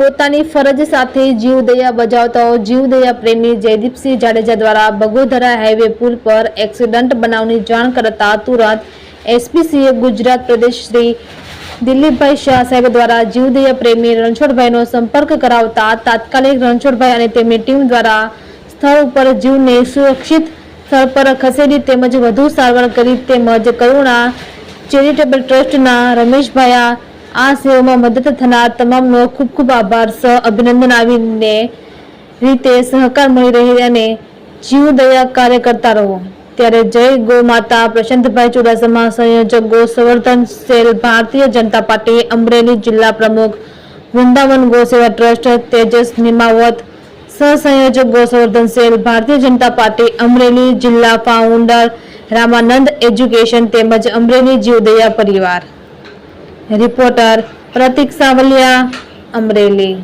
પોતાની ફરજ સાથે જીવદયા બજાવતા જીવદયા પ્રેમી જયદીપસિંહ જાડેજા દ્વારા બગોધરા હાઈવે પુલ પર એક્સિડન્ટ બનાવની જાણ કરતા તુરંત એસપીસીએ ગુજરાત પ્રદેશ શ્રી દિલીપભાઈ શાહ સાહેબ દ્વારા જીવદયા પ્રેમી રણછોડભાઈનો સંપર્ક કરાવતા તાત્કાલિક રણછોડભાઈ અને તેમની ટીમ દ્વારા સ્થળ ઉપર જીવને સુરક્ષિત સ્થળ પર ખસેડી તેમજ વધુ સારવાર કરી તેમજ કરુણા ચેરિટેબલ ટ્રસ્ટના રમેશભાઈ આ સેવામાં મદદ થનાર તમામનો ખૂબ ખૂબ આભાર. સહ અભિનંદન આવીને રીતે સહકાર મળી રહી અને જીવદયા કાર્ય કરતા રહો. ત્યારે જય ગો માતા, પ્રશાંતભાઈ ચુડાસમા, સંયોજક ગો સંવર્ધન સેલ ભારતીય જનતા પાર્ટી, અમરેલી જિલ્લા પ્રમુખ વૃંદાવન ગો સેવા ટ્રસ્ટ, તેજસ નિમાવત, સહસંયોજક ગો સંવર્ધન સેલ ભારતીય જનતા પાર્ટી, અમરેલી જિલ્લા ફાઉન્ડર રામાનંદ એજ્યુકેશન તેમજ અમરેલી જીવદયા પરિવાર. રિપોર્ટર પ્રતિક સાવલિયા અમરેલી